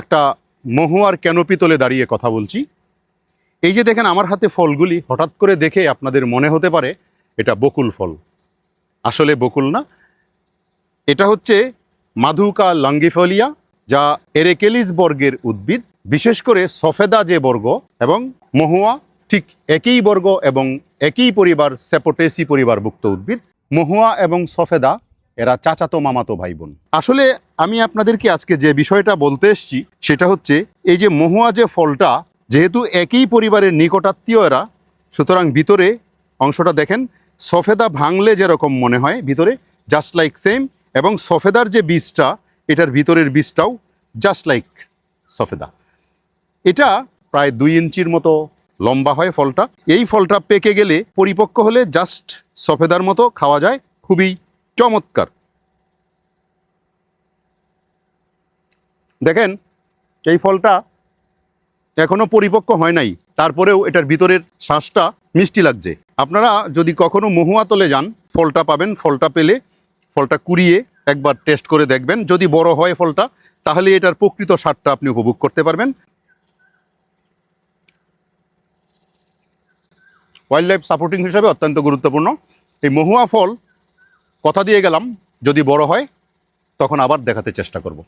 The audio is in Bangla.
একটা মহুয়ার ক্যানোপি তলে দাঁড়িয়ে কথা বলছি। এই যে দেখেন আমার হাতে ফলগুলি, হঠাৎ করে দেখে আপনাদের মনে হতে পারে এটা বকুল ফল। আসলে বকুল না। এটা হচ্ছে মাধুকা লঙ্গিফলিয়া, যা এরেকেলিস বর্গের উদ্ভিদ। বিশেষ করে সফেদা যে বর্গ এবং মহুয়া ঠিক একই বর্গ এবং একই পরিবার, সেপোটেসি পরিবারভুক্ত উদ্ভিদ। মহুয়া এবং সফেদা এরা চাচাতো মামাতো ভাই বোন আসলে আমি আপনাদেরকে আজকে যে বিষয়টা বলতে এসছি, সেটা হচ্ছে এই যে মহুয়া যে ফলটা, যেহেতু একই পরিবারের নিকটাত্মীয় এরা, সুতরাং ভিতরে অংশটা দেখেন, সফেদা ভাঙলে যেরকম মনে হয় ভিতরে জাস্ট লাইক সেম এবং সফেদার যে বীজটা, এটার ভিতরের বীজটাও জাস্ট লাইক সফেদা। এটা প্রায় দুই ইঞ্চির মতো লম্বা হয় ফলটা। এই ফলটা পেকে গেলে পরিপক্ক হলে জাস্ট সফেদার মতো খাওয়া যায়, খুবই চমৎকার। দেখেন, এই ফলটা এখনও পরিপক্ক হয় নাই, তারপরেও এটার ভিতরের শ্বাসটা মিষ্টি লাগছে। আপনারা যদি কখনো মহুয়া তলে যান, ফলটা পাবেন, ফলটা পেলে, ফলটা কুড়িয়ে একবার টেস্ট করে দেখবেন। যদি বড় হয় ফলটা, তাহলে এটার প্রকৃত স্বাদটা আপনি উপভোগ করতে পারবেন। ওয়াইল্ড লাইফ সাপোর্টিং হিসাবে অত্যন্ত গুরুত্বপূর্ণ। এই মহুয়া ফল কথা দিয়ে গেলাম যদি বড় হয় তখন আবার দেখাতে চেষ্টা করব।